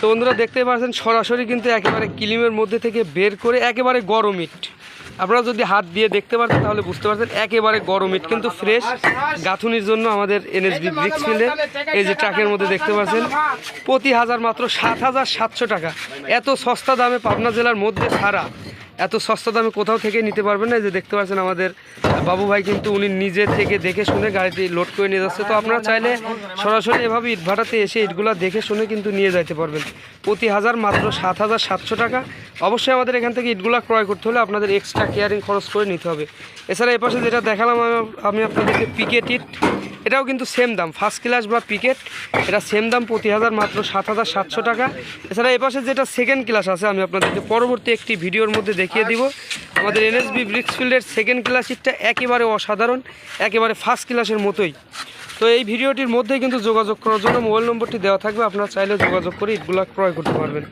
তো বন্ধুরা দেখতে পাচ্ছেন, সরাসরি কিন্তু একেবারে কিলিমের মধ্যে থেকে বের করে একেবারে গরম ইট আপনারা যদি হাত দিয়ে দেখতে পারতেন তাহলে বুঝতে পারতেন একেবারে গরম ইট কিন্তু ফ্রেশ গাঁথুনির জন্য আমাদের এনএসবি ব্রিক্স ফিল্ডে এই যে ট্রাকের মধ্যে দেখতে পাচ্ছেন, প্রতি হাজার মাত্র সাত হাজার সাতশো টাকা। এত সস্তা দামে পাবনা জেলার মধ্যে ছাড়া এত সস্তা দামে কোথাও থেকে নিতে পারবেন না যে দেখতে পাচ্ছেন আমাদের বাবু ভাই কিন্তু উনি নিজে থেকে দেখে শুনে গাড়িটি লোড করে নিয়ে যাচ্ছে। তো আপনারা চাইলে সরাসরি এভাবে ইট ভাটাতে এসে ইটগুলো দেখে শুনে কিন্তু নিয়ে যাইতে পারবেন। প্রতি হাজার মাত্র সাত হাজার সাতশো টাকা। অবশ্যই আমাদের এখান থেকে ইটগুলো ক্রয় করতে হলে আপনাদের এক্সট্রা কেয়ারিং খরচ করে নিতে হবে। এছাড়া এ পাশে যেটা দেখালাম, আমি আপনাদেরকে পিকেট ইট এটাও কিন্তু সেম দাম। ফার্স্ট ক্লাস বা পিকেট এটা সেম দাম প্রতি হাজার মাত্র সাত হাজার সাতশো টাকা। এছাড়া এপাশে যেটা সেকেন্ড ক্লাস আছে, আমি আপনাদেরকে পরবর্তী একটি ভিডিওর মধ্যে দেখিয়ে দিব। আমাদের এনএসবি ব্রিক্সফিল্ডের সেকেন্ড ক্লাস ইটটা একেবারে অসাধারণ, একেবারে ফার্স্ট ক্লাসের মতোই। তো এই ভিডিওটির মধ্যেই কিন্তু যোগাযোগ করার জন্য মোবাইল নম্বরটি দেওয়া থাকবে। আপনারা চাইলে যোগাযোগ করে ইটগুলো ক্রয় করতে পারবেন।